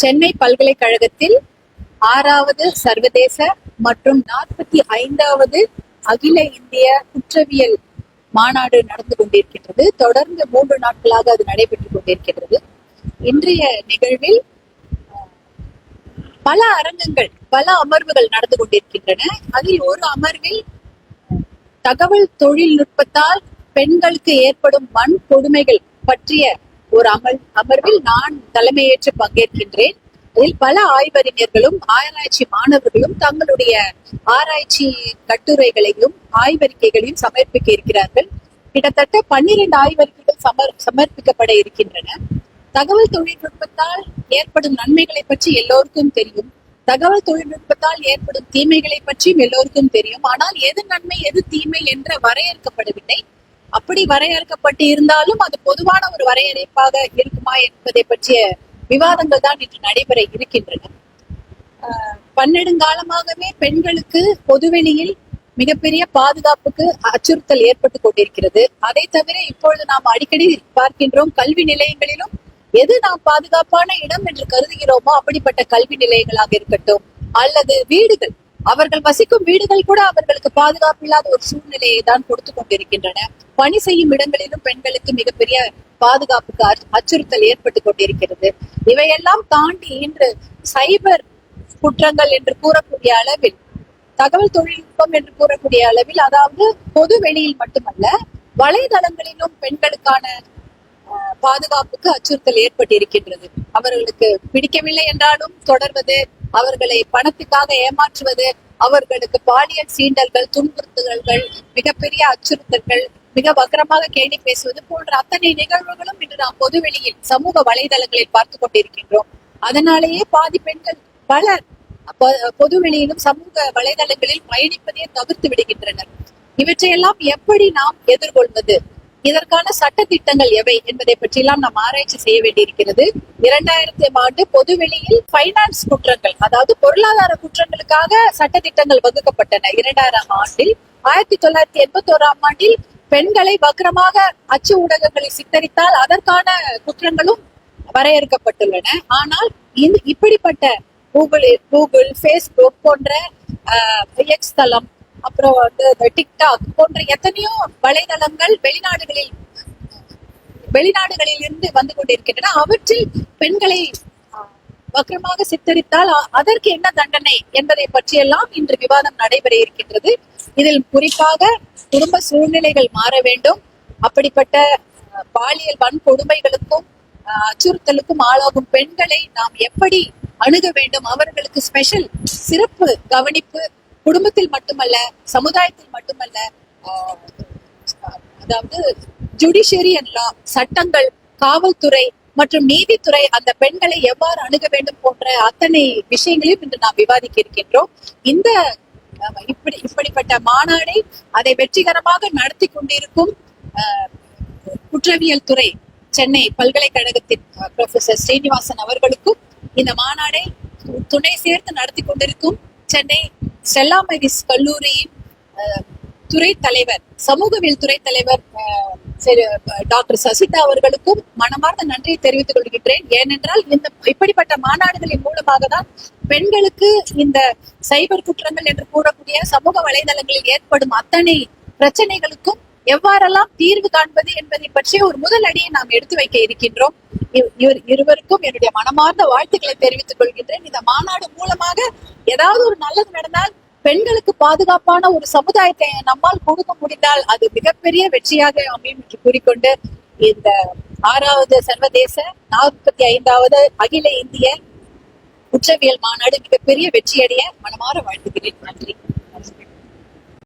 சென்னை பல்கலைக்கழகத்தில் ஆறாவது சர்வதேச மற்றும் நாற்பத்தி ஐந்தாவது அகில இந்திய குற்றவியல் மாநாடு நடந்து கொண்டிருக்கின்றது. தொடர்ந்து மூன்று நாட்களாக அது நடைபெற்றுக் கொண்டிருக்கின்றது. இன்றைய நிகழ்வில் பல அரங்கங்கள் பல அமர்வுகள் நடந்து கொண்டிருக்கின்றன. அதில் ஒரு அமர்வில் தகவல் தொழில்நுட்பத்தால் பெண்களுக்கு ஏற்படும் மண் கொடுமைகள் பற்றிய ஒரு அமல் அமர்வில் நான் தலைமையேற்று பங்கேற்கின்றேன். அதில் பல ஆய்வறிஞர்களும் ஆராய்ச்சி மாணவர்களும் தங்களுடைய ஆராய்ச்சி கட்டுரைகளையும் ஆய்வறிக்கைகளையும் சமர்ப்பிக்க இருக்கிறார்கள். கிட்டத்தட்ட பன்னிரண்டு ஆய்வறிக்கைகள் சமர் சமர்ப்பிக்கப்பட இருக்கின்றன. தகவல் தொழில்நுட்பத்தால் ஏற்படும் நன்மைகளை பற்றி எல்லோருக்கும் தெரியும். தகவல் தொழில்நுட்பத்தால் ஏற்படும் தீமைகளை பற்றியும் எல்லோருக்கும் தெரியும். ஆனால் எது நன்மை எது தீமை என்ற வரையறுக்கப்படவில்லை. அப்படி வரையறுக்கப்பட்டு இருந்தாலும் அது பொதுவான ஒரு வரையறைப்பாக இருக்குமா என்பதை பற்றிய விவாதங்கள் தான் இன்று நடைபெற இருக்கின்றன. பன்னெடுங்காலமாகவே பெண்களுக்கு பொதுவெளியில் மிகப்பெரிய பாதுகாப்புக்கு அச்சுறுத்தல் ஏற்பட்டு கொண்டிருக்கிறது. அதை தவிர இப்பொழுது நாம் அடிக்கடி பார்க்கின்றோம் கல்வி நிலையங்களிலும் எது நாம் பாதுகாப்பான இடம் என்று கருதுகிறோமோ அப்படிப்பட்ட கல்வி நிலையங்களாக இருக்கட்டும் அல்லது வீடுகள் அவர்கள் வசிக்கும் வீடுகள் கூட அவர்களுக்கு பாதுகாப்பு இல்லாத ஒரு சூழ்நிலையை தான் கொடுத்து கொண்டிருக்கின்றன. பணி செய்யும் இடங்களிலும் பெண்களுக்கு மிகப்பெரிய பாதுகாப்புக்கு அச்சுறுத்தல் ஏற்பட்டு கொண்டிருக்கிறது. இவையெல்லாம் தாண்டி இன்று சைபர் குற்றங்கள் என்று கூறக்கூடிய அளவில் தகவல் தொழில்நுட்பம் என்று கூறக்கூடிய அளவில் அதாவது பொது வெளியில் மட்டுமல்ல வலைதளங்களிலும் பெண்களுக்கான பாதுகாப்புக்கு அச்சுறுத்தல் ஏற்பட்டிருக்கின்றது. அவர்களுக்கு பிடிக்கவில்லை என்றாலும் தொடர்வது அவர்களை பணத்துக்காக ஏமாற்றுவது அவர்களுக்கு பாலியல் சீண்டல்கள் துன்புறுத்துதல்கள் மிகப்பெரிய அச்சுறுத்தல்கள் மிக வக்கரமாக கேள்வி பேசுவது போன்ற அத்தனை நிகழ்வுகளும் இன்று நாம் பொதுவெளியில் சமூக வலைதளங்களில் பார்த்து கொண்டிருக்கின்றோம். அதனாலேயே பாதி பெண்கள் பலர் பொதுவெளியிலும் சமூக வலைதளங்களில் பயணிப்பதை தவிர்த்து விடுகின்றனர். இவற்றையெல்லாம் எப்படி நாம் எதிர்கொள்வது? இதற்கான சட்ட திட்டங்கள் எவை என்பதை பற்றியெல்லாம் நாம் ஆராய்ச்சி செய்ய வேண்டியிருக்கிறது. இரண்டாயிரத்தி ஆண்டு பொதுவெளியில் பைனான்ஸ் குற்றங்கள் அதாவது பொருளாதார குற்றங்களுக்காக சட்ட திட்டங்கள் வகுக்கப்பட்டன. இரண்டாயிரம் ஆண்டில் ஆயிரத்தி தொள்ளாயிரத்தி எண்பத்தி ஓராம் ஆண்டில் பெண்களை பக்கிரமாக அச்சு ஊடகங்களை சித்தரித்தால் அதற்கான குற்றங்களும் வரையறுக்கப்பட்டுள்ளன. ஆனால் இப்படிப்பட்ட கூகுள் கூகுள் ஃபேஸ்புக் போன்ற எக்ஸ் தளம் அப்புறம் வந்து இந்த டிக்டாக் போன்ற எத்தனையோ வலைதளங்கள் வெளிநாடுகளில் வெளிநாடுகளில் இருந்து வந்து கொண்டிருக்கின்றன. அவற்றில் பெண்களை வக்கரமாக சித்தரித்தால் அதற்கு என்ன தண்டனை என்பதை பற்றியெல்லாம் இன்று விவாதம் நடைபெற இருக்கின்றது. இதில் குறிப்பாக குடும்ப சூழ்நிலைகள் மாற வேண்டும். அப்படிப்பட்ட பாலியல் வன்கொடுமைகளுக்கும் அச்சுறுத்தலுக்கும் ஆளாகும் பெண்களை நாம் எப்படி அணுக வேண்டும்? அவர்களுக்கு ஸ்பெஷல் சிறப்பு கவனிப்பு குடும்பத்தில் மட்டுமல்ல சமுதாயத்தில் மட்டுமல்ல அதாவது ஜுடிஷியரி அண்ட் லா சட்டங்கள் காவல்துறை மற்றும் நீதித்துறை அந்த பெண்களை எவ்வாறு அணுக வேண்டும் போன்ற அத்தனை விஷயங்களையும் இன்று நாம் விவாதிக்க இருக்கின்றோம். இந்த இப்படி இப்படிப்பட்ட மாநாடை அதை வெற்றிகரமாக நடத்தி கொண்டிருக்கும் குற்றவியல் துறை சென்னை பல்கலைக்கழகத்தின் ப்ரொஃபசர் ஸ்ரீனிவாசன் அவர்களுக்கும் இந்த மாநாடை துணை சேர்த்து நடத்தி கொண்டிருக்கும் சென்னை ஸ்டெல்லா மெரிஸ் கல்லூரியின் துறை தலைவர் சமூகவியல் துறை தலைவர் டாக்டர் சசிதா அவர்களுக்கும் மனமார்ந்த நன்றியை தெரிவித்துக் கொள்கின்றேன். ஏனென்றால் இந்த இப்படிப்பட்ட மாநாடுகளின் மூலமாக தான் பெண்களுக்கு இந்த சைபர் குற்றங்கள் என்று கூறக்கூடிய சமூக வலைதளங்களில் ஏற்படும் அத்தனை பிரச்சனைகளுக்கும் எவ்வாறெல்லாம் தீர்வு காண்பது என்பதை பற்றிய ஒரு முதல் அடியை நாம் எடுத்து வைக்க இருக்கின்றோம். இருவருக்கும் என்னுடைய மனமார்ந்த வாழ்த்துக்களை தெரிவித்துக் கொள்கின்றேன். இந்த மாநாடு மூலமாக ஏதாவது ஒரு நல்லது நடந்தால் பெண்களுக்கு பாதுகாப்பான ஒரு சமுதாயத்தை நம்மால் கொடுக்க முடிந்தால் அது மிகப்பெரிய வெற்றியாக அமையும் என்று கூறிக்கொண்டு இந்த ஆறாவது சர்வதேச நாற்பத்தி ஐந்தாவது அகில இந்திய குற்றவியல் மாநாடு மிகப்பெரிய வெற்றியடைய மனமாற வாழ்த்துகிறேன். நன்றி.